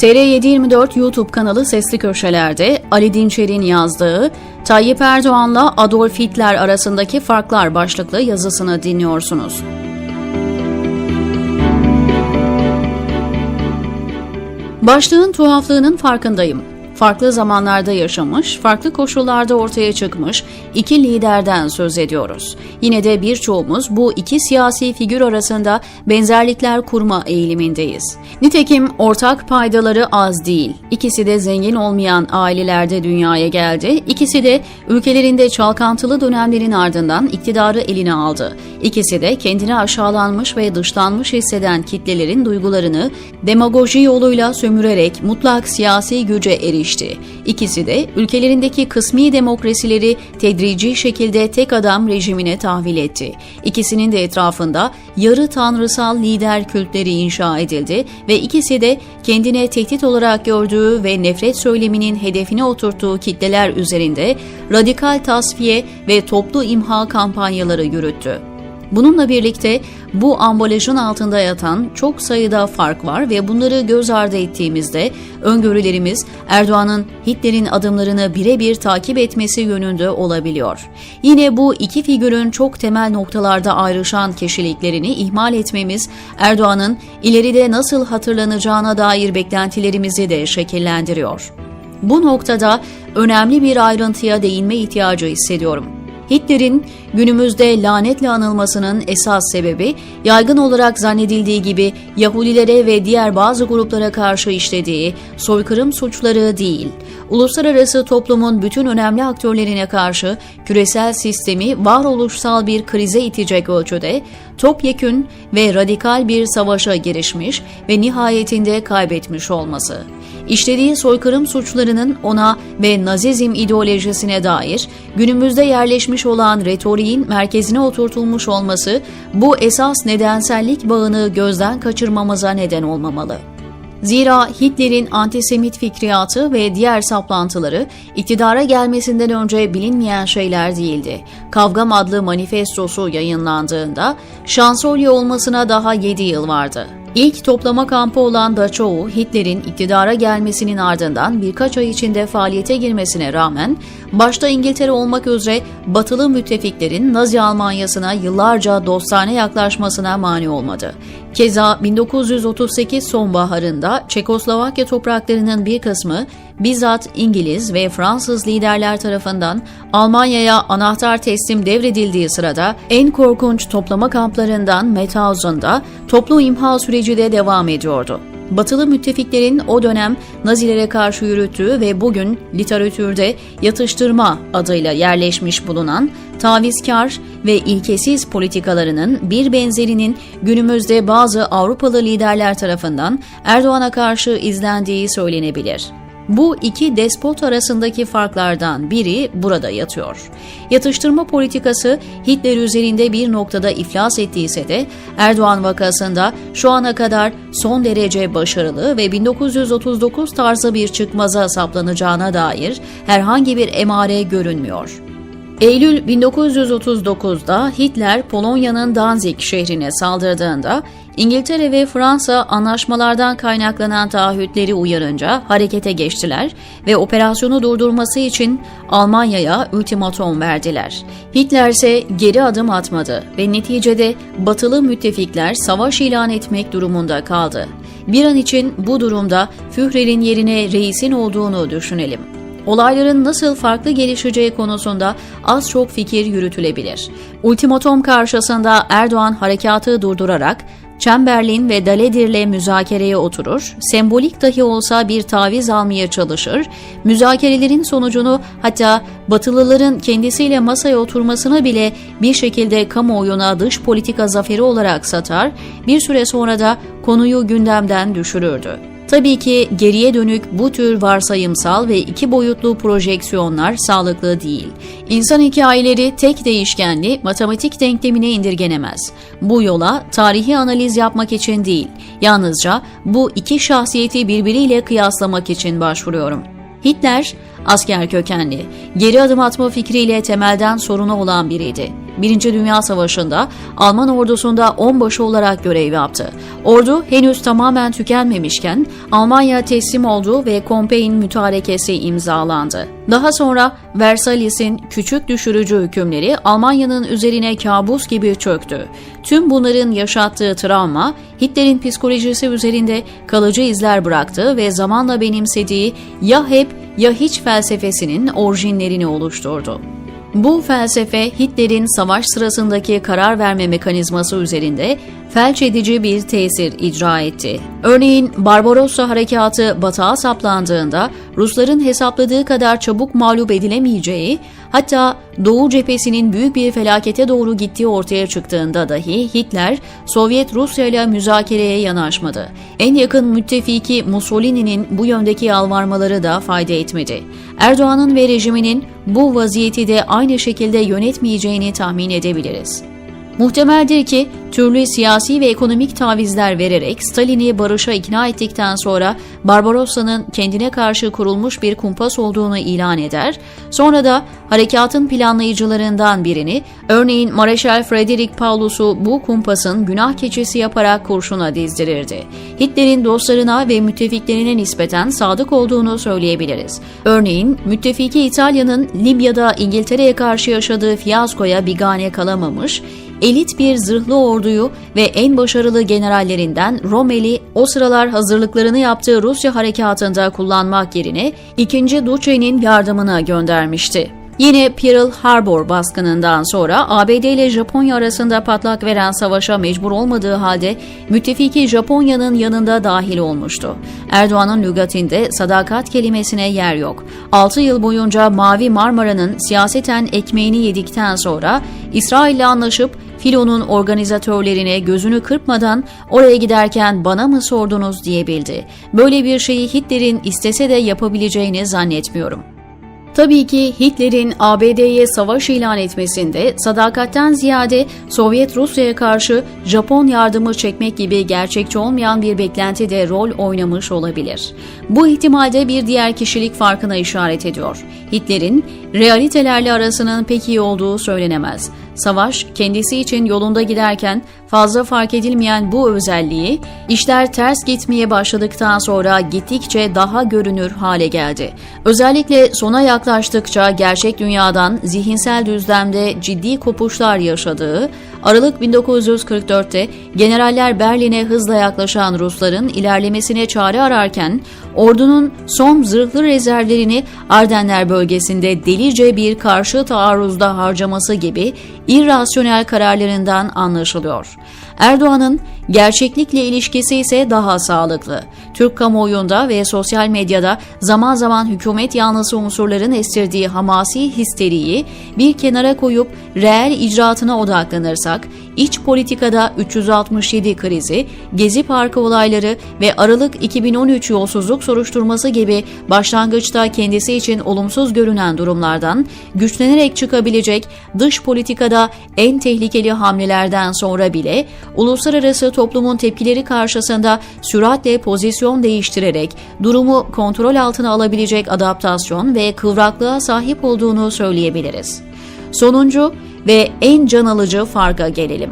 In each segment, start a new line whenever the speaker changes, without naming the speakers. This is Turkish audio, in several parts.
TR724 YouTube kanalı Sesli Köşeler'de Ali Dinçer'in yazdığı Tayyip Erdoğan'la Adolf Hitler arasındaki farklar başlıklı yazısını dinliyorsunuz. Başlığın tuhaflığının farkındayım. Farklı zamanlarda yaşamış, farklı koşullarda ortaya çıkmış iki liderden söz ediyoruz. Yine de birçoğumuz bu iki siyasi figür arasında benzerlikler kurma eğilimindeyiz. Nitekim ortak paydaları az değil. İkisi de zengin olmayan ailelerde dünyaya geldi. İkisi de ülkelerinde çalkantılı dönemlerin ardından iktidarı eline aldı. İkisi de kendini aşağılanmış ve dışlanmış hisseden kitlelerin duygularını demagoji yoluyla sömürerek mutlak siyasi güce erişti. İkisi de ülkelerindeki kısmi demokrasileri tedrici şekilde tek adam rejimine tahvil etti. İkisinin de etrafında yarı tanrısal lider kültleri inşa edildi ve ikisi de kendine tehdit olarak gördüğü ve nefret söyleminin hedefine oturttuğu kitleler üzerinde radikal tasfiye ve toplu imha kampanyaları yürüttü. Bununla birlikte bu ambalajın altında yatan çok sayıda fark var ve bunları göz ardı ettiğimizde öngörülerimiz Erdoğan'ın Hitler'in adımlarını birebir takip etmesi yönünde olabiliyor. Yine bu iki figürün çok temel noktalarda ayrışan kişiliklerini ihmal etmemiz Erdoğan'ın ileride nasıl hatırlanacağına dair beklentilerimizi de şekillendiriyor. Bu noktada önemli bir ayrıntıya değinme ihtiyacı hissediyorum. Hitler'in günümüzde lanetle anılmasının esas sebebi yaygın olarak zannedildiği gibi Yahudilere ve diğer bazı gruplara karşı işlediği soykırım suçları değil, uluslararası toplumun bütün önemli aktörlerine karşı küresel sistemi varoluşsal bir krize itecek ölçüde topyekün ve radikal bir savaşa girişmiş ve nihayetinde kaybetmiş olması. İşlediği soykırım suçlarının ona ve Nazizm ideolojisine dair günümüzde yerleşmiş olan retoriğin merkezine oturtulmuş olması bu esas nedensellik bağını gözden kaçırmamıza neden olmamalı. Zira Hitler'in antisemit fikriyatı ve diğer saplantıları iktidara gelmesinden önce bilinmeyen şeyler değildi. Kavgam adlı manifestosu yayınlandığında şansölye olmasına daha 7 yıl vardı. İlk toplama kampı olan Dachau, Hitler'in iktidara gelmesinin ardından birkaç ay içinde faaliyete girmesine rağmen, başta İngiltere olmak üzere batılı müttefiklerin Nazi Almanyası'na yıllarca dostane yaklaşmasına mani olmadı. Keza 1938 sonbaharında Çekoslovakya topraklarının bir kısmı bizzat İngiliz ve Fransız liderler tarafından Almanya'ya anahtar teslim devredildiği sırada en korkunç toplama kamplarından Mauthausen'da toplu imha süreci de devam ediyordu. Batılı müttefiklerin o dönem Nazilere karşı yürüttüğü ve bugün literatürde yatıştırma adıyla yerleşmiş bulunan tavizkar ve ilkesiz politikalarının bir benzerinin günümüzde bazı Avrupalı liderler tarafından Erdoğan'a karşı izlendiği söylenebilir. Bu iki despot arasındaki farklardan biri burada yatıyor. Yatıştırma politikası Hitler üzerinde bir noktada iflas ettiyse de Erdoğan vakasında şu ana kadar son derece başarılı ve 1939 tarzı bir çıkmaza saplanacağına dair herhangi bir emare görünmüyor. Eylül 1939'da Hitler Polonya'nın Danzig şehrine saldırdığında İngiltere ve Fransa anlaşmalardan kaynaklanan taahhütleri uyarınca harekete geçtiler ve operasyonu durdurması için Almanya'ya ultimatom verdiler. Hitler ise geri adım atmadı ve neticede batılı müttefikler savaş ilan etmek durumunda kaldı. Bir an için bu durumda Führer'in yerine reisin olduğunu düşünelim. Olayların nasıl farklı gelişeceği konusunda az çok fikir yürütülebilir. Ultimatom karşısında Erdoğan harekatı durdurarak Chamberlain ve Daledir'le müzakereye oturur, sembolik dahi olsa bir taviz almaya çalışır, müzakerelerin sonucunu hatta Batılıların kendisiyle masaya oturmasını bile bir şekilde kamuoyuna dış politika zaferi olarak satar, bir süre sonra da konuyu gündemden düşürürdü. Tabii ki geriye dönük bu tür varsayımsal ve iki boyutlu projeksiyonlar sağlıklı değil. İnsan hikayeleri tek değişkenli matematik denklemine indirgenemez. Bu yola tarihi analiz yapmak için değil, yalnızca bu iki şahsiyeti birbiriyle kıyaslamak için başvuruyorum. Hitler, asker kökenli, geri adım atma fikriyle temelden sorunu olan biriydi. Birinci Dünya Savaşı'nda Alman ordusunda onbaşı olarak görev yaptı. Ordu henüz tamamen tükenmemişken Almanya teslim oldu ve Compiègne mütarekesi imzalandı. Daha sonra Versalis'in küçük düşürücü hükümleri Almanya'nın üzerine kabus gibi çöktü. Tüm bunların yaşattığı travma Hitler'in psikolojisi üzerinde kalıcı izler bıraktı ve zamanla benimsediği ya hep ya hiç felsefesinin orijinlerini oluşturdu. Bu felsefe Hitler'in savaş sırasındaki karar verme mekanizması üzerinde felç edici bir tesir icra etti. Örneğin Barbarossa harekatı batağa saplandığında Rusların hesapladığı kadar çabuk mağlup edilemeyeceği, hatta Doğu cephesinin büyük bir felakete doğru gittiği ortaya çıktığında dahi Hitler Sovyet Rusya ile müzakereye yanaşmadı. En yakın müttefiki Mussolini'nin bu yöndeki yalvarmaları da fayda etmedi. Erdoğan'ın ve rejiminin bu vaziyeti de aynı şekilde yönetmeyeceğini tahmin edebiliriz. Muhtemeldir ki türlü siyasi ve ekonomik tavizler vererek Stalin'i barışa ikna ettikten sonra Barbarossa'nın kendine karşı kurulmuş bir kumpas olduğunu ilan eder, sonra da harekatın planlayıcılarından birini, örneğin Mareşal Frederick Paulus'u bu kumpasın günah keçisi yaparak kurşuna dizdirirdi. Hitler'in dostlarına ve müttefiklerine nispeten sadık olduğunu söyleyebiliriz. Örneğin müttefiki İtalya'nın Libya'da İngiltere'ye karşı yaşadığı fiyaskoya bigane kalamamış, elit bir zırhlı orduyu ve en başarılı generallerinden Romeli o sıralar hazırlıklarını yaptığı Rusya harekatında kullanmak yerine 2. Duce'nin yardımına göndermişti. Yine Pearl Harbor baskınından sonra ABD ile Japonya arasında patlak veren savaşa mecbur olmadığı halde müttefiki Japonya'nın yanında dahil olmuştu. Erdoğan'ın lügatinde sadakat kelimesine yer yok. 6 yıl boyunca Mavi Marmara'nın siyaseten ekmeğini yedikten sonra İsrail'le anlaşıp Filo'nun organizatörlerine gözünü kırpmadan oraya giderken bana mı sordunuz diyebildi. Böyle bir şeyi Hitler'in istese de yapabileceğini zannetmiyorum. Tabii ki Hitler'in ABD'ye savaş ilan etmesinde sadakatten ziyade Sovyet Rusya'ya karşı Japon yardımı çekmek gibi gerçekçi olmayan bir beklenti de rol oynamış olabilir. Bu ihtimalde bir diğer kişilik farkına işaret ediyor. Hitler'in realitelerle arasının pek iyi olduğu söylenemez. Savaş kendisi için yolunda giderken fazla fark edilmeyen bu özelliği işler ters gitmeye başladıktan sonra gittikçe daha görünür hale geldi. Özellikle sona yaklaştıkça gerçek dünyadan zihinsel düzlemde ciddi kopuşlar yaşadığı, Aralık 1944'te generaller Berlin'e hızla yaklaşan Rusların ilerlemesine çare ararken ordunun son zırhlı rezervlerini Ardenler bölgesinde delice bir karşı taarruzda harcaması gibi irrasyonel kararlarından anlaşılıyor. Erdoğan'ın gerçeklikle ilişkisi ise daha sağlıklı. Türk kamuoyunda ve sosyal medyada zaman zaman hükümet yanlısı unsurların estirdiği hamasi histeriyi bir kenara koyup reel icraatına odaklanırsak, iç politikada 367 krizi, Gezi Parkı olayları ve Aralık 2013 yolsuzluk soruşturması gibi başlangıçta kendisi için olumsuz görünen durumlardan güçlenerek çıkabilecek dış politikada en tehlikeli hamlelerden sonra bile uluslararası toplumun tepkileri karşısında süratle pozisyon değiştirerek durumu kontrol altına alabilecek adaptasyon ve kıvraklığa sahip olduğunu söyleyebiliriz. Sonuncu ve en can alıcı farka gelelim.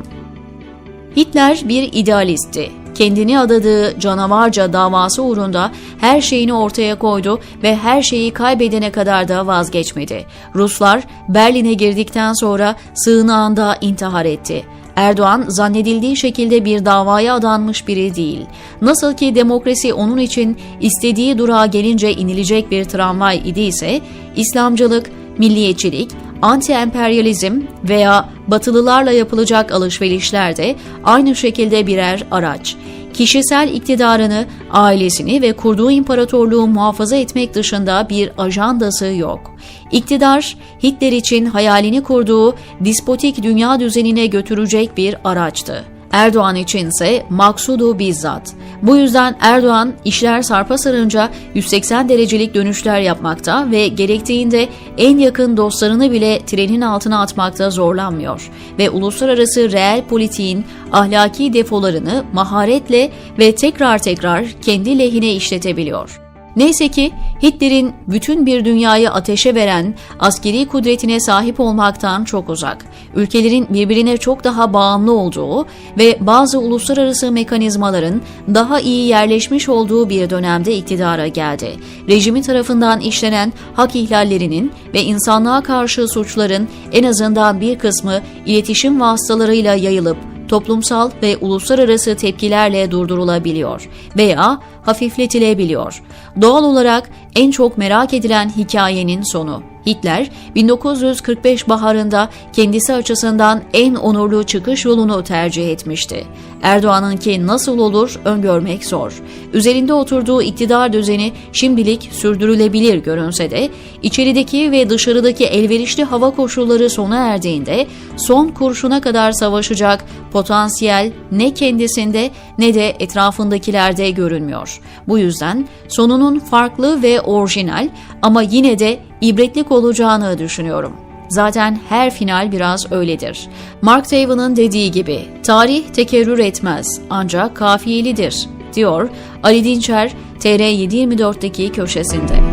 Hitler bir idealistti. Kendini adadığı canavarca davası uğrunda her şeyini ortaya koydu ve her şeyi kaybedene kadar da vazgeçmedi. Ruslar Berlin'e girdikten sonra sığınağında intihar etti. Erdoğan zannedildiği şekilde bir davaya adanmış biri değil. Nasıl ki demokrasi onun için istediği durağa gelince inilecek bir tramvay idiyse, İslamcılık, milliyetçilik, anti-emperyalizm veya batılılarla yapılacak alışverişler de aynı şekilde birer araç. Kişisel iktidarını, ailesini ve kurduğu imparatorluğu muhafaza etmek dışında bir ajandası yok. İktidar, Hitler için hayalini kurduğu dispotik dünya düzenine götürecek bir araçtı. Erdoğan içinse maksudu bizzat. Bu yüzden Erdoğan işler sarpa sarınca 180 derecelik dönüşler yapmakta ve gerektiğinde en yakın dostlarını bile trenin altına atmakta zorlanmıyor ve uluslararası reel politiğin ahlaki defolarını maharetle ve tekrar tekrar kendi lehine işletebiliyor. Neyse ki Hitler'in bütün bir dünyayı ateşe veren askeri kudretine sahip olmaktan çok uzak, ülkelerin birbirine çok daha bağımlı olduğu ve bazı uluslararası mekanizmaların daha iyi yerleşmiş olduğu bir dönemde iktidara geldi. Rejimi tarafından işlenen hak ihlallerinin ve insanlığa karşı suçların en azından bir kısmı iletişim vasıtalarıyla yayılıp toplumsal ve uluslararası tepkilerle durdurulabiliyor veya hafifletilebiliyor. Doğal olarak en çok merak edilen hikayenin sonu. Hitler 1945 baharında kendisi açısından en onurlu çıkış yolunu tercih etmişti. Erdoğan'ınki nasıl olur öngörmek zor. Üzerinde oturduğu iktidar düzeni şimdilik sürdürülebilir görünse de içerideki ve dışarıdaki elverişli hava koşulları sona erdiğinde son kurşuna kadar savaşacak potansiyel ne kendisinde ne de etrafındakilerde görünmüyor. Bu yüzden sonunun farklı ve orijinal ama yine de ibretlik olacağını düşünüyorum. Zaten her final biraz öyledir. Mark Twain'ın dediği gibi, tarih tekerrür etmez ancak kafiyelidir, diyor Ali Dinçer TR724'deki köşesinde.